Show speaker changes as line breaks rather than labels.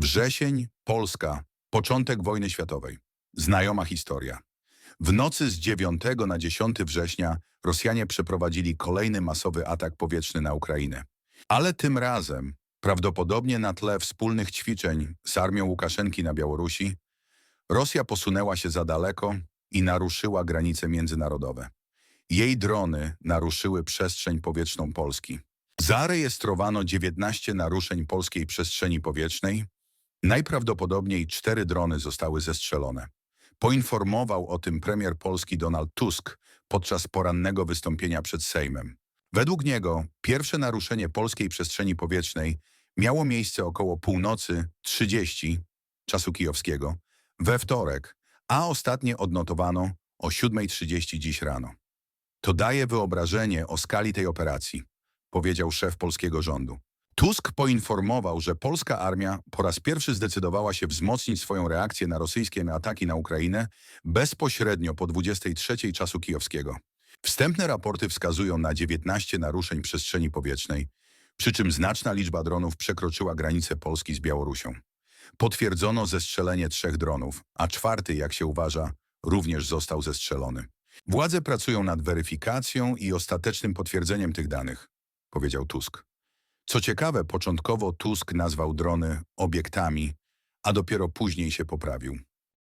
Wrzesień, Polska, początek wojny światowej. Znajoma historia. W nocy z 9 na 10 września Rosjanie przeprowadzili kolejny masowy atak powietrzny na Ukrainę. Ale tym razem, prawdopodobnie na tle wspólnych ćwiczeń z armią Łukaszenki na Białorusi, Rosja posunęła się za daleko i naruszyła granice międzynarodowe. Jej drony naruszyły przestrzeń powietrzną Polski. Zarejestrowano 19 naruszeń polskiej przestrzeni powietrznej. Najprawdopodobniej cztery drony zostały zestrzelone. Poinformował o tym premier Polski Donald Tusk podczas porannego wystąpienia przed Sejmem. Według niego pierwsze naruszenie polskiej przestrzeni powietrznej miało miejsce około północy 30 czasu kijowskiego we wtorek, a ostatnie odnotowano o 7.30 dziś rano. To daje wyobrażenie o skali tej operacji, powiedział szef polskiego rządu. Tusk poinformował, że polska armia po raz pierwszy zdecydowała się wzmocnić swoją reakcję na rosyjskie ataki na Ukrainę bezpośrednio po 23 czasu kijowskiego. Wstępne raporty wskazują na 19 naruszeń przestrzeni powietrznej, przy czym znaczna liczba dronów przekroczyła granicę Polski z Białorusią. Potwierdzono zestrzelenie trzech dronów, a czwarty, jak się uważa, również został zestrzelony. Władze pracują nad weryfikacją i ostatecznym potwierdzeniem tych danych, powiedział Tusk. Co ciekawe, początkowo Tusk nazwał drony obiektami, a dopiero później się poprawił.